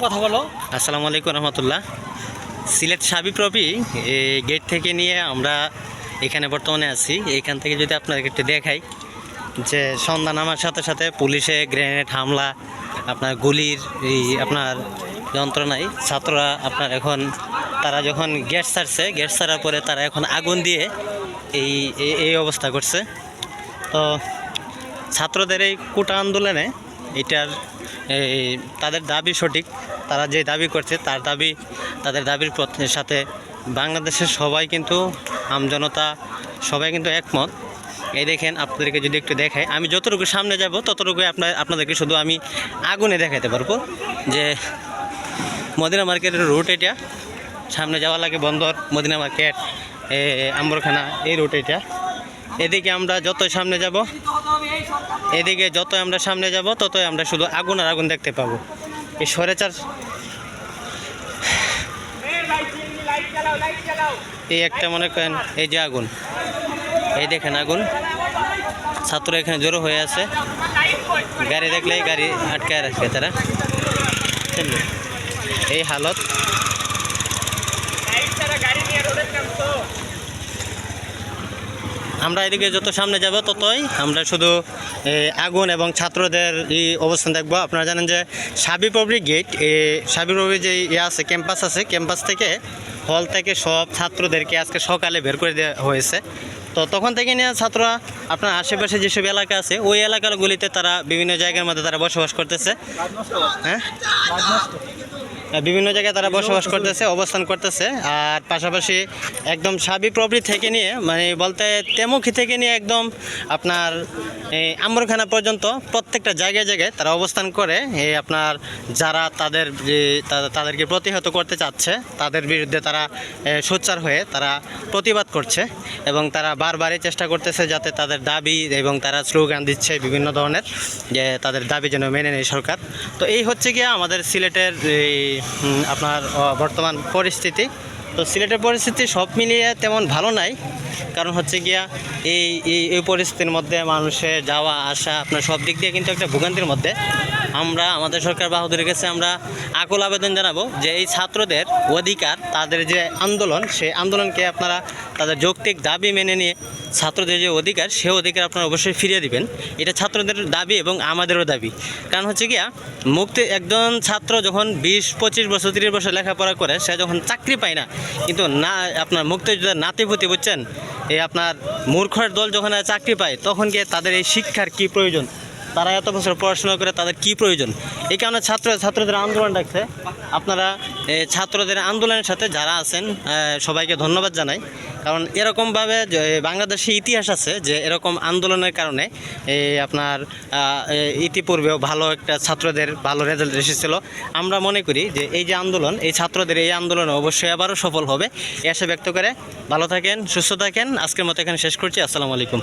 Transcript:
কথা বলো। আসসালামু আলাইকুম রহমতুল্লাহ। সিলেট সাবিপ্রবি গেট থেকে নিয়ে আমরা এখানে বর্তমানে আছি। এখান থেকে যদি আপনাকে একটু দেখাই, যে সন্ধ্যা নামার সাথে সাথে পুলিশে গ্রেনেড হামলা, আপনার গুলির এই আপনার যন্ত্রণায় ছাত্ররা আপনার এখন, তারা যখন গ্যাস ছাড়ছে গ্যাস ছাড়ার পরে তারা এখন আগুন দিয়ে এই- এই অবস্থা করছে। তো ছাত্রদের এই কোটা আন্দোলনে এটার তাদের দাবি সঠিক, তারা যে দাবি করছে তার দাবি, তাদের দাবির সাথে বাংলাদেশের সবাই কিন্তু আমজনতা সবাই কিন্তু একমত। এই দেখেন, আপনাদেরকে যদি একটু দেখাই, আমি যতটুকু সামনে যাব ততটুকু আপনার, আপনাদেরকে শুধু আমি আগুনে দেখাতে পারব যে মদিনা মার্কেটের রুট এটা, সামনে যাওয়া লাগে বন্দর, মদিনা মার্কেট আম্বরখানা, এই রুট এটা। এদিকে আমরা যত সামনে যাব এদিকে যত আমরা সামনে যাব, ততই আমরা শুধু আগুন আর আগুন দেখতে পাবো। এই সরেচার এই একটা মনে করেন, এই যে আগুন। এই দেখেন আগুন। ছাত্র এখানে জড়ো হয়ে আছে। গাড়ি দেখলেই গাড়ি আটকায় রাখবে তারা। এই হালত। আমরা এদিকে যত সামনে যাব, ততই আমরা শুধু আগুন এবং ছাত্রদের এই অবস্থান দেখব। আপনারা জানেন যে সাবি পাবলিক গেট এ সাবি পাবলিক যে ইয়ে আছে ক্যাম্পাস আছে ক্যাম্পাস থেকে হল থেকে সব ছাত্রদেরকে আজকে সকালে বের করে দেওয়া হয়েছে। তো তখন থেকে নিয়ে ছাত্ররা, আপনার আশেপাশে যেসব এলাকা আছে, ওই এলাকাগুলিতে তারা বিভিন্ন জায়গার মধ্যে তারা বসবাস করতেছে। হ্যাঁ? বিভিন্ন জায়গায় তারা বসবাস করতেছে, অবস্থান করতেছে। আর পাশাপাশি একদম সাবি প্রবৃত্তি থেকে নিয়ে মানে বলতে তেমুখী থেকে নিয়ে একদম আপনার, এই আম্বরখানা পর্যন্ত প্রত্যেকটা জায়গায় জায়গায় তারা অবস্থান করে। এই আপনার যারা তাদের, যে তাদেরকে প্রতিহত করতে চাচ্ছে, তাদের বিরুদ্ধে তারা সোচ্চার হয়ে তারা প্রতিবাদ করছে এবং তারা বারবারই চেষ্টা করতেছে যাতে তাদের দাবি এবং তারা স্লোগান দিচ্ছে বিভিন্ন ধরনের, যে তাদের দাবি যেন মেনে নেয় সরকার। তো এই হচ্ছে গিয়ে আমাদের সিলেটের, এই আপনার বর্তমান পরিস্থিতি। তো সিলেটের পরিস্থিতি সব মিলিয়ে তেমন ভালো নাই। কারণ হচ্ছে গিয়া এই এই পরিস্থিতির মধ্যে মানুষের যাওয়া, আসা, আপনার সব দিক দিয়ে কিন্তু একটা ভোগান্তির মধ্যে। আমরা, আমাদের সরকার বাহাদুরের কাছে আমরা আকুল আবেদন জানাব যে এই ছাত্রদের অধিকার, তাদের যে আন্দোলন, সেই আন্দোলনকে আপনারা তাদের যৌক্তিক দাবি মেনে নিয়ে ছাত্রদের যে অধিকার, সে অধিকার আপনারা অবশ্যই ফিরিয়ে দিবেন। এটা ছাত্রদের দাবি এবং আমাদেরও দাবি। কারণ হচ্ছে গিয়া, মুক্তি, একজন ছাত্র যখন বিশ, পঁচিশ বছর, তিরিশ বছর লেখাপড়া করে, সে যখন চাকরি পায় না, কিন্তু না, আপনার মুক্তিযোদ্ধার নাতিপুতি বুঝছেন? এই আপনার মূর্খের দল যখন চাকরি পায়, তখন গিয়ে তাদের এই শিক্ষার কি প্রয়োজন? তারা এত বছর পড়াশোনা করে তাদের কি প্রয়োজন? এই কারণে ছাত্র ছাত্রদের আন্দোলন ডাকছে। আপনারা ছাত্রদের আন্দোলনের সাথে যারা আছেন সবাইকে ধন্যবাদ জানাই। কারণ এরকমভাবে বাংলাদেশে ইতিহাস আছে যে, এরকম আন্দোলনের কারণে আপনার ইতিপূর্বেও ভালো একটা ছাত্রদের ভালো রেজাল্ট এসেছিল। আমরা মনে করি যে, এই যে আন্দোলন, এই ছাত্রদের এই আন্দোলন অবশ্যই আবারও সফল হবে। এসে ব্যক্ত করে ভালো থাকেন, সুস্থ থাকেন। আজকের মতো এখানে শেষ করছি। আসসালামু আলাইকুম।